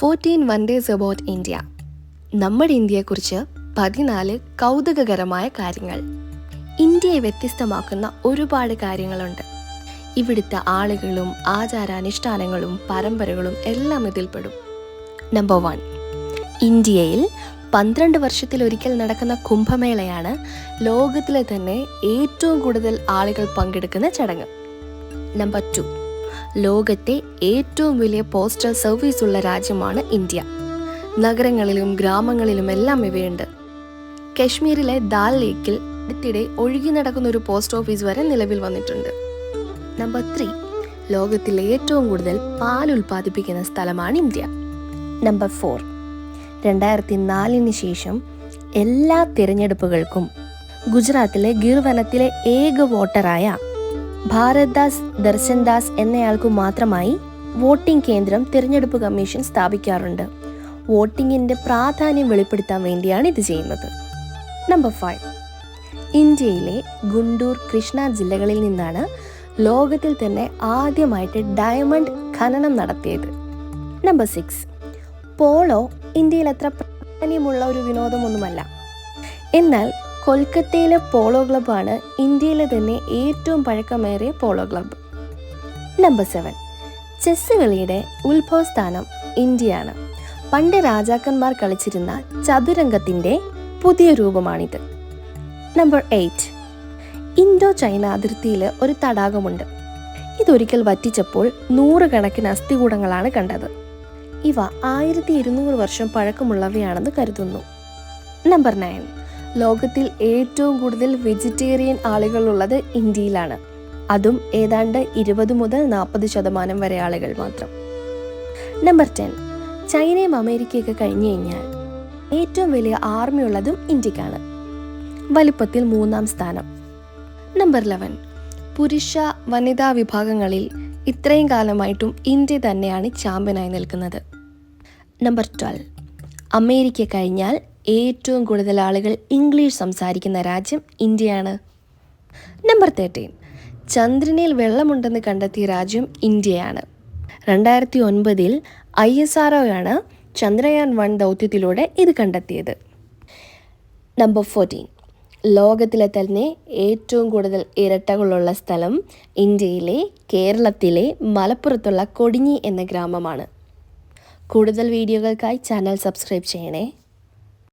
Fourteen wonders about India നമ്മുടെ ഇന്ത്യയെക്കുറിച്ച് പതിനാല് കൗതുകകരമായ കാര്യങ്ങൾ. ഇന്ത്യയെ വ്യത്യസ്തമാക്കുന്ന ഒരുപാട് കാര്യങ്ങളുണ്ട്. ഇവിടുത്തെ ആളുകളും ആചാരാനുഷ്ഠാനങ്ങളും പരമ്പരകളും എല്ലാം ഇതിൽപ്പെടും നമ്പർ വൺ ഇന്ത്യയിൽ പന്ത്രണ്ട് വർഷത്തിലൊരിക്കൽ നടക്കുന്ന കുംഭമേളയാണ് ലോകത്തിലെ തന്നെ ഏറ്റവും കൂടുതൽ ആളുകൾ പങ്കെടുക്കുന്ന ചടങ്ങ്. നമ്പർ ടു ലോകത്തെ ഏറ്റവും വലിയ പോസ്റ്റൽ സർവീസ് ഉള്ള രാജ്യമാണ് ഇന്ത്യ. നഗരങ്ങളിലും ഗ്രാമങ്ങളിലും എല്ലാം ഇവയുണ്ട്. കശ്മീരിലെ ദാൽ ലേക്കിൽ അടുത്തിടെ ഒഴുകി നടക്കുന്ന ഒരു പോസ്റ്റ് ഓഫീസ് വരെ നിലവിൽ വന്നിട്ടുണ്ട്. Number three. ലോകത്തിലെ ഏറ്റവും കൂടുതൽ പാൽ ഉൽപ്പാദിപ്പിക്കുന്ന സ്ഥലമാണ് ഇന്ത്യ. Number four. രണ്ടായിരത്തി നാലിന് ശേഷം എല്ലാ തിരഞ്ഞെടുപ്പുകൾക്കും ഗുജറാത്തിലെ ഗിർ വനത്തിലെ ഏക വോട്ടറായ ഭാരത് ദാസ് ദർശൻ ദാസ് എന്നയാൾക്ക് മാത്രമായി വോട്ടിംഗ് കേന്ദ്രം തിരഞ്ഞെടുപ്പ് കമ്മീഷൻ സ്ഥാപിക്കാറുണ്ട്. വോട്ടിംഗിന്റെ പ്രാധാന്യം വെളിപ്പെടുത്താൻ വേണ്ടിയാണ് ഇത് ചെയ്യുന്നത്. Number five. ഇന്ത്യയിലെ ഗുണ്ടൂർ കൃഷ്ണ ജില്ലകളിൽ നിന്നാണ് ലോകത്തിൽ തന്നെ ആദ്യമായിട്ട് ഡയമണ്ട് ഖനനം നടത്തിയത്. Number six. പോളോ ഇന്ത്യയിൽ അത്ര പ്രാധാന്യമുള്ള ഒരു വിനോദമൊന്നുമല്ല. എന്നാൽ കൊൽക്കത്തയിലെ പോളോ ക്ലബ്ബാണ് ഇന്ത്യയിലെ തന്നെ ഏറ്റവും പഴക്കമേറിയ polo club. Number seven chess കളിയുടെ ഉത്ഭവസ്ഥാനം ഇന്ത്യയാണ്. പണ്ട് രാജാക്കന്മാർ കളിച്ചിരുന്ന ചതുരംഗത്തിന്റെ പുതിയ രൂപമാണിത്. നമ്പർ എയ്റ്റ് ഇൻഡോ ചൈന അതിർത്തിയിൽ ഒരു തടാകമുണ്ട്. ഇതൊരിക്കൽ വറ്റിച്ചപ്പോൾ നൂറുകണക്കിന് അസ്ഥികൂടങ്ങളാണ് കണ്ടത്. ഇവ ആയിരത്തി ഇരുന്നൂറ് വർഷം പഴക്കമുള്ളവയാണെന്ന് കരുതുന്നു. നമ്പർ നയൻ ലോകത്തിൽ ഏറ്റവും കൂടുതൽ വെജിറ്റേറിയൻ ആളുകളുള്ളത് ഇന്ത്യയിലാണ്. അതും ഏതാണ്ട് ഇരുപത് മുതൽ നാൽപ്പത് ശതമാനം വരെ ആളുകൾ മാത്രം. നമ്പർ ടെൻ ചൈനയും അമേരിക്കയൊക്കെ കഴിഞ്ഞു കഴിഞ്ഞാൽ ഏറ്റവും വലിയ ആർമി ഉള്ളതും ഇന്ത്യക്കാണ്. വലിപ്പത്തിൽ മൂന്നാം സ്ഥാനം. നമ്പർ ലെവൻ പുരുഷ വനിതാ വിഭാഗങ്ങളിൽ ഇത്രയും കാലമായിട്ടും ഇന്ത്യ തന്നെയാണ് ചാമ്പ്യനായി നിൽക്കുന്നത്. നമ്പർ ട്വൽവ് അമേരിക്ക കഴിഞ്ഞാൽ ഏറ്റവും കൂടുതൽ ആളുകൾ ഇംഗ്ലീഷ് സംസാരിക്കുന്ന രാജ്യം ഇന്ത്യയാണ്. നമ്പർ തേർട്ടീൻ ചന്ദ്രനിൽ വെള്ളമുണ്ടെന്ന് കണ്ടെത്തിയ രാജ്യം ഇന്ത്യയാണ്. രണ്ടായിരത്തി ഒൻപതിൽ ഐ എസ് ആർ ആണ് ചന്ദ്രയാൻ വൺ ദൗത്യത്തിലൂടെ ഇത് കണ്ടെത്തിയത്. നമ്പർ ഫോർട്ടീൻ ലോകത്തിലെ തന്നെ ഏറ്റവും കൂടുതൽ ഇരട്ടകളുള്ള സ്ഥലം ഇന്ത്യയിലെ കേരളത്തിലെ മലപ്പുറത്തുള്ള കൊടിഞ്ഞി എന്ന ഗ്രാമമാണ്. കൂടുതൽ വീഡിയോകൾക്കായി ചാനൽ സബ്സ്ക്രൈബ് ചെയ്യണേ.